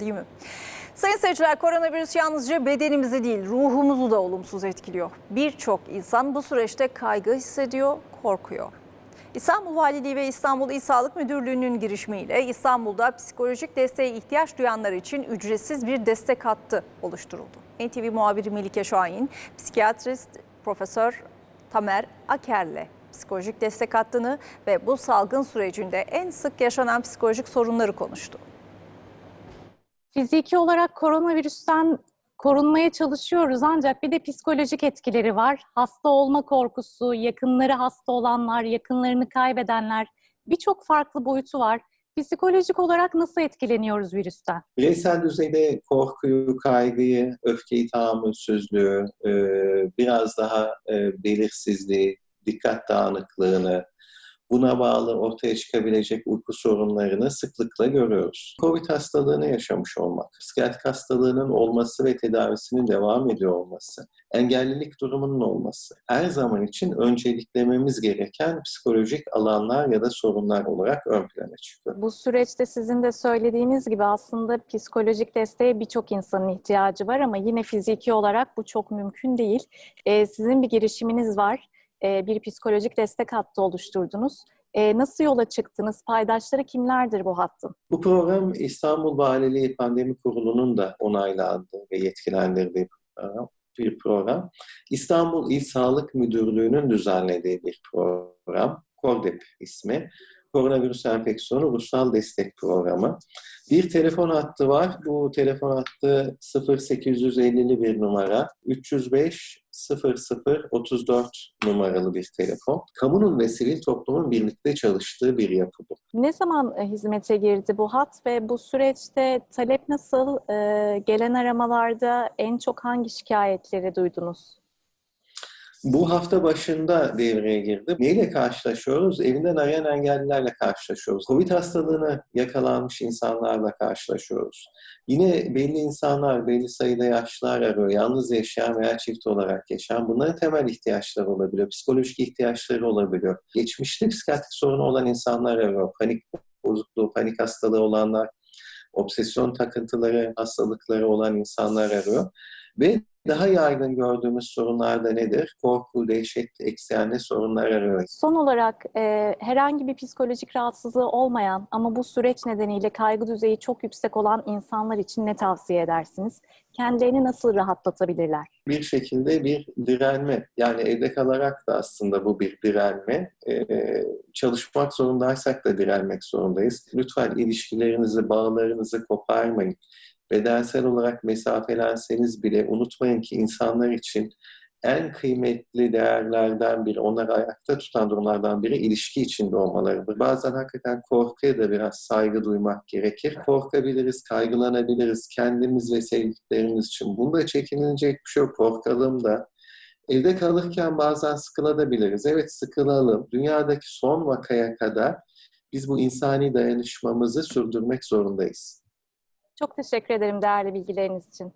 değil mi? Sayın seyirciler koronavirüs yalnızca bedenimizi değil ruhumuzu da olumsuz etkiliyor. Birçok insan bu süreçte kaygı hissediyor, korkuyor. İstanbul Valiliği ve İstanbul İl Sağlık Müdürlüğü'nün girişimiyle İstanbul'da psikolojik desteğe ihtiyaç duyanlar için ücretsiz bir destek hattı oluşturuldu. NTV muhabiri Melike Şahin, psikiyatrist Profesör Tamer Aker'le psikolojik destek hattını ve bu salgın sürecinde en sık yaşanan psikolojik sorunları konuştu. Fiziki olarak koronavirüsten korunmaya çalışıyoruz ancak bir de psikolojik etkileri var. Hasta olma korkusu, yakınları hasta olanlar, yakınlarını kaybedenler birçok farklı boyutu var. Psikolojik olarak nasıl etkileniyoruz virüsten? Bireysel düzeyde korkuyu, kaygıyı, öfkeyi, tahammülsüzlüğü, biraz daha belirsizliği, dikkat dağınıklığını, buna bağlı ortaya çıkabilecek uyku sorunlarını sıklıkla görüyoruz. Covid hastalığını yaşamış olmak, psikiyatrik hastalığının olması ve tedavisinin devam ediyor olması, engellilik durumunun olması her zaman için önceliklememiz gereken psikolojik alanlar ya da sorunlar olarak ön plana çıkıyor. Bu süreçte sizin de söylediğiniz gibi aslında psikolojik desteğe birçok insanın ihtiyacı var ama yine fiziki olarak bu çok mümkün değil. Ee, sizin bir girişiminiz var. Ee, bir psikolojik destek hattı oluşturdunuz. Ee, nasıl yola çıktınız? Paydaşları kimlerdir bu hattın? Bu program İstanbul Valiliği Pandemi Kurulu'nun da onaylandığı ve yetkilendirdiği program- bir program. İstanbul İl Sağlık Müdürlüğü'nün düzenlediği bir program. KORDEP ismi. Koronavirüs Enfeksiyonu Ulusal Destek Programı. Bir telefon hattı var. Bu telefon hattı 0850'li bir numara. 305 00 34 numaralı bir telefon. Kamunun ve sivil toplumun birlikte çalıştığı bir yapı bu. Ne zaman e, hizmete girdi bu hat ve bu süreçte talep nasıl? Ee, gelen aramalarda en çok hangi şikayetleri duydunuz? Bu hafta başında devreye girdi. Neyle karşılaşıyoruz? Evinden arayan engellilerle karşılaşıyoruz. Covid hastalığına yakalanmış insanlarla karşılaşıyoruz. Yine belli insanlar, belli sayıda yaşlılar arıyor. Yalnız yaşayan veya çift olarak yaşayan. Bunların temel ihtiyaçları olabiliyor. Psikolojik ihtiyaçları olabiliyor. Geçmişte psikiyatrik sorunu olan insanlar arıyor. Panik bozukluğu, panik hastalığı olanlar, obsesyon takıntıları, hastalıkları olan insanlar arıyor. Ve daha yaygın gördüğümüz sorunlar da nedir? Korku, dehşet, eksenli sorunlar arıyor. Son olarak e, herhangi bir psikolojik rahatsızlığı olmayan ama bu süreç nedeniyle kaygı düzeyi çok yüksek olan insanlar için ne tavsiye edersiniz? Kendilerini nasıl rahatlatabilirler? Bir şekilde bir direnme, yani evde kalarak da aslında bu bir direnme. Ee, çalışmak zorundaysak da direnmek zorundayız. Lütfen ilişkilerinizi, bağlarınızı koparmayın. Bedensel olarak mesafelenseniz bile unutmayın ki insanlar için en kıymetli değerlerden biri, onları ayakta tutan durumlardan biri ilişki içinde olmalarıdır. Bazen hakikaten korkuya da biraz saygı duymak gerekir. Korkabiliriz, kaygılanabiliriz kendimiz ve sevdiklerimiz için. Bunda çekinilecek bir şey yok. Korkalım da. Evde kalırken bazen sıkılabiliriz. Evet sıkılalım. Dünyadaki son vakaya kadar biz bu insani dayanışmamızı sürdürmek zorundayız. Çok teşekkür ederim değerli bilgileriniz için.